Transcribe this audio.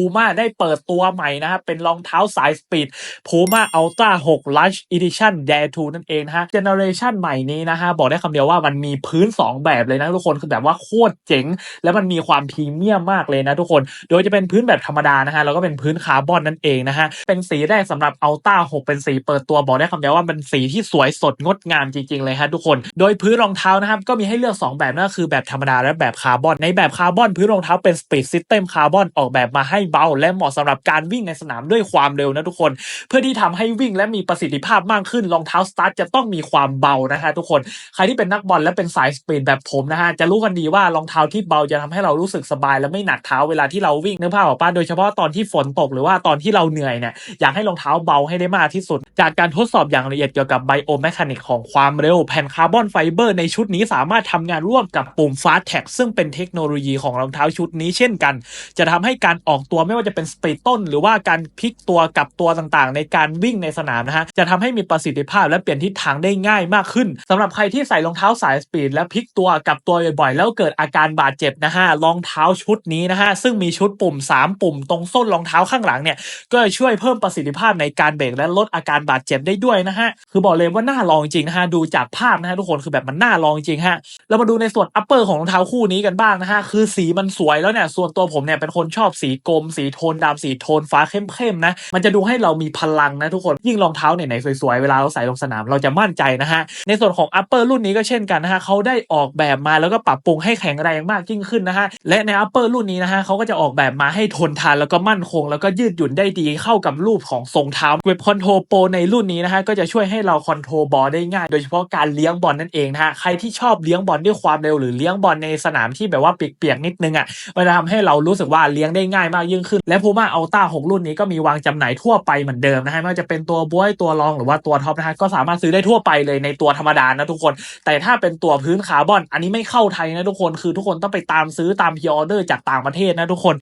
พูม่าได้เปิดตัวใหม่นะครับ เป็นรองเท้าสายสปีดพูม่าอัลตร้า6 Lunch Edition Dare 2นั่นเองนะฮะเจเนอเรชันใหม่นี้นะฮะ บอกได้คำเดียวว่ามันมีพื้น 2 แบบเลยนะทุกคน คือแบบว่าโคตรเจ๋ง แล้วมันมีความพรีเมียมมากเลยนะทุกคน โดยจะเป็นพื้นแบบธรรมดานะฮะ แล้วก็เป็นพื้นคาร์บอนนั่นเองนะฮะ เป็นสีแรกสำหรับอัลต้า6เป็นสีเปิดตัวบอกได้คำเดียวว่าเป็นสีที่สวยสดงดงามจริงๆเลยฮะทุกคน โดยพื้นรองเท้านะครับก็มีให้เลือก 2 แบบนั่นคือแบบธรรมดาและแบบคาร์บอนในแบบคาร์บอนพื้นรองเท้าเป็นสปีดซิสเต็มคาร์บอนออกแบบมาให้เบา และเหมาะสำหรับการวิ่งในสนามด้วยความเร็วนะทุกคน เพื่อที่ทำให้วิ่งและมีประสิทธิภาพมากขึ้นรองเท้าสตาร์ทจะต้องมีความเบานะฮะทุกคนใครที่เป็นนักบอลและเป็นสายสปีดแบบผมนะฮะจะรู้กันดีว่ารองเท้าที่เบาจะทำให้เรารู้สึกสบาย และไม่หนักเท้าเวลาที่เราวิ่งนึกภาพออกปะโดยเฉพาะตอนที่ฝนตกหรือว่าตอนที่เราเหนื่อยเนี่ยอยากให้รองเท้าเบาให้ได้มากที่สุด จากการทดสอบอย่างละเอียดเกี่ยวกับไบโอแมคานิกของความเร็วแผ่นคาร์บอนไฟเบอร์ในชุดนี้สามารถทำงานร่วมกับปุ่ม Fast Tag ซึ่งเป็นเทคโนโลยีของรองเท้าชุดนี้เช่นกัน จะทำให้การออกตัววไม่ว่าจะเป็นสปีดต้น หรือว่าการพลิกตัวกลับตัวต่างๆ ในการวิ่งในสนามนะฮะจะทำให้มีประสิทธิภาพและเปลี่ยนทิศทางได้ง่ายมากขึ้นสำหรับใครที่ใส่รองเท้าสายสปีดและพลิกตัวกลับตัวบ่อยๆ แล้วเกิดอาการบาดเจ็บนะฮะรองเท้าชุดนี้นะฮะซึ่งมีชุดปุ่ม 3 ปุ่มตรงส้นรองเท้าข้างหลังเนี่ยก็จะช่วยเพิ่มประสิทธิภาพในการเบรกและลดอาการบาดเจ็บได้ด้วยนะฮะคือบอกเลยว่าน่าลองจริงนะฮะดูจากภาพนะฮะทุกคนคือแบบมันน่าลองจริงฮะเรามาดูในส่วนอัปเปอร์ของรองเท้าคู่นี้กันบ้างนะฮะคือสีมันสวยแล้วเนี่ยส่วนตัวผมเนี่ยเป็นคนชอบสีกรมสีโทนดำสีโทนฟ้าเข้มๆนะ มันจะดูให้เรามีพลังนะทุกคนยิ่งรองเท้าไหนๆสวยๆ เวลาเราใส่ลงสนามเราจะมั่นใจนะฮะ ในส่วนของอัปเปอร์รุ่นนี้ก็เช่นกันนะฮะเขาได้ออกแบบมาแล้วก็ปรับปรุงให้แข็งแรงมากยิ่งขึ้นนะฮะ และในอัปเปอร์รุ่นนี้นะฮะเขาก็จะออกแบบมาให้ทนทานแล้วก็มั่นคง แล้วก็ยืดหยุ่นได้ดีเข้ากับรูปของทรงเท้าเว็บคอนโทรโปในรุ่นนี้นะฮะก็จะช่วยให้เราคอนโทรบอลได้ง่าย โดยเฉพาะการเลี้ยงบอลนั่นเองนะฮะใครที่ชอบเลี้ยงบอลด้วยความเร็วหรือเลี้ยงบอลในสนามที่แบบว่าเปียกๆนิดนึงอะมันจะทำให้เรารู้สึกว่าเลี้ยงได้ง่ายมากยิ่งขึ้น และพูม่าอัลต้า6รุ่นนี้ก็มีวางจำหน่ายทั่วไปเหมือนเดิมนะฮะไม่ว่าจะเป็นตัวบวยตัวรองหรือว่าตัวท็อปนะฮะก็สามารถซื้อได้ทั่วไปเลยในตัวธรรมดานะทุกคน แต่ถ้าเป็นตัวพื้นคาร์บอน อันนี้ไม่เข้าไทยนะทุกคนคือทุกคนต้องไปตามซื้อตามพิออเดอร์จากต่างประเทศนะทุกคน